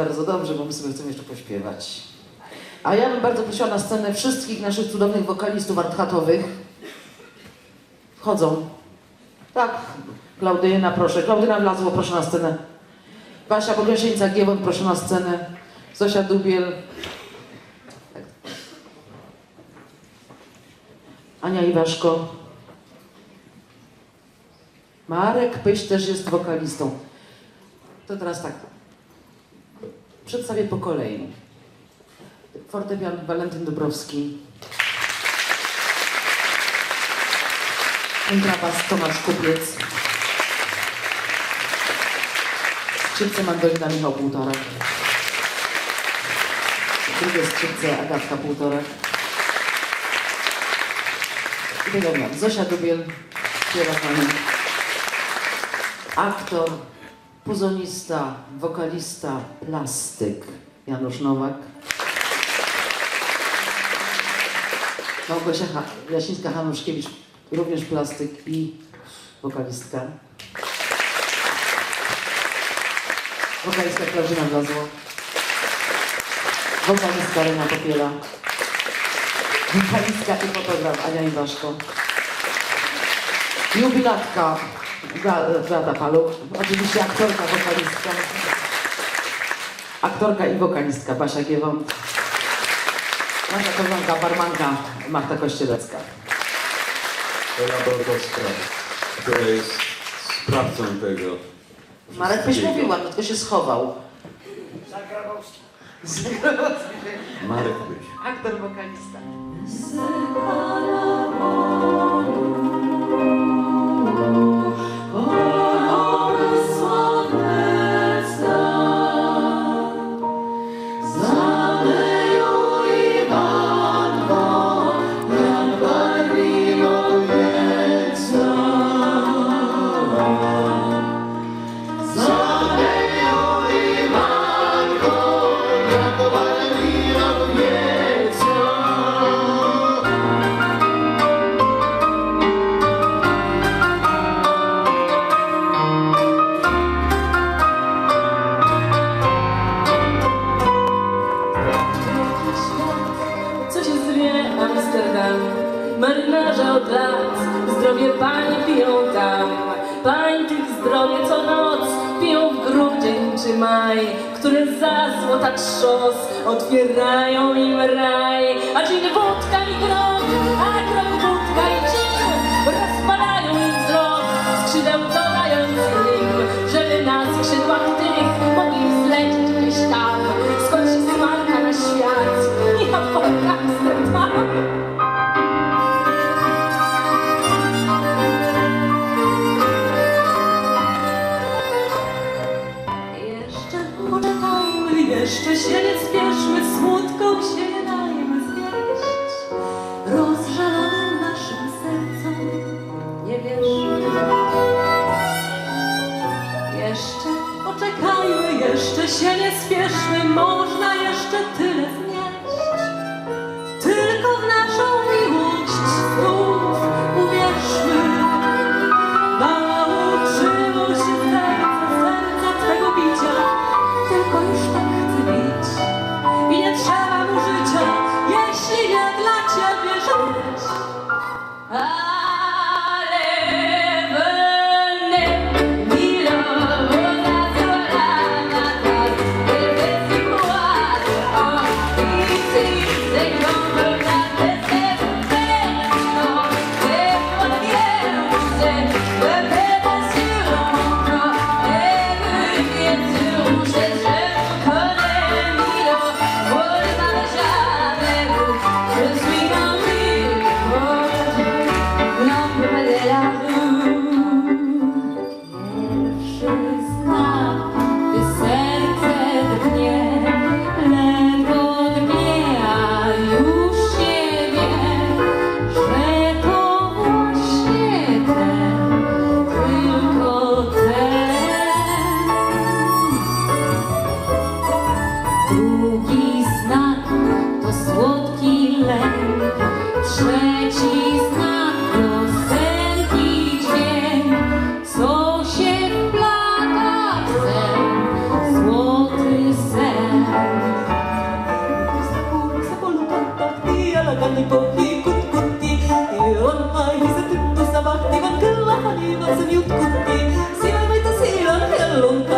Bardzo dobrze, bo my sobie chcemy jeszcze pośpiewać. A ja bym bardzo prosiła na scenę wszystkich naszych cudownych wokalistów arthatowych. Wchodzą. Tak, Klaudyna proszę. Klaudyna Wlazło, proszę na scenę. Basia Bogresieńca Giewon, proszę na scenę. Zosia Dubiel. Ania Iwaszko. Marek Pyś też jest wokalistą. To teraz tak. Przedstawię po kolei. Fortepian Walentyn Dubrowski. Kontrabas Tomasz Kupiec. Skrzypce Magdalena Michał Półtorak. Drugie skrzypce Agatka Półtorak. I tego dnia Zosia Dubiel, śpiewa. Aktor, puzonista, wokalista, plastyk Janusz Nowak. Małgosia ha- Jasińska-Hanuszkiewicz, również plastyk i wokalistka. Wokalistka Grażyna Wlazło. Wokalistka Lena Popiela. Wokalistka i fotograf Ania Iwaszko. Jubilatka Beata Paluch. Oczywiście aktorka, wokalistka. Aktorka i wokalistka Basia Giewon. Nasza koleżanka, barmanka Marta Kościelecka. Ela Bordowska, która jest sprawcą tego. Marek byś mówiła, no tylko się schował. Marek Byś. Aktor, wokalista. Maj, które za złota trzos otwierają im raj. A dzień wódka i grog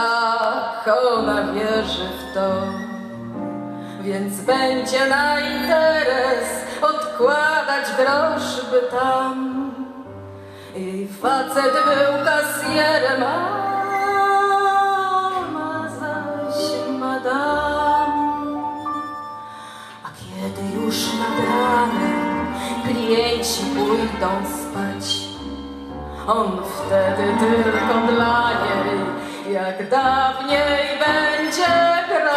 tak, ona wierzy w to, więc będzie na interes odkładać grosz, by tam I facet był kasjerem, a ma zaś madam. A kiedy już nad ranem klienci pójdą spać, on wtedy tylko dla niej jak dawniej będzie grać.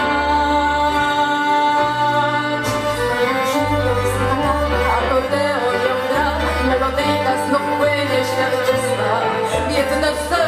Akordeon ją gra, melodyjka znów płynie świat czysta, biedne serce.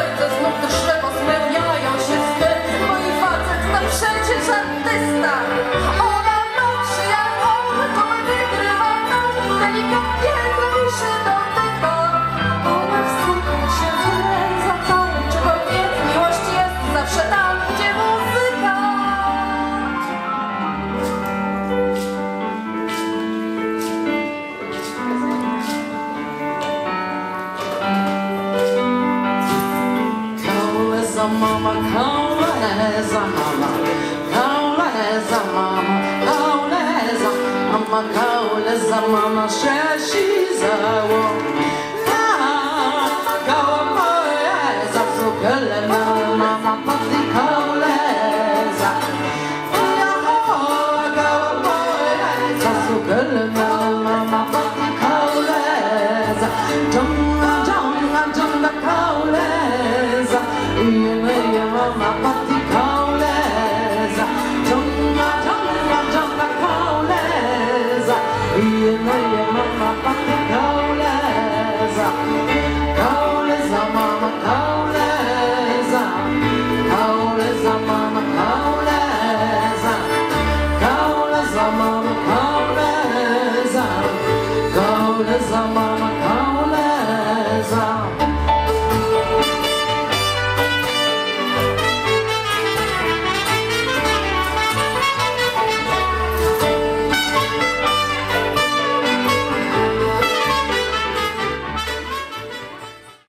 mama, cola as a mama, cola as a mama, cola as a mama, cola as a mama, she's a woman. زمان کامل زمان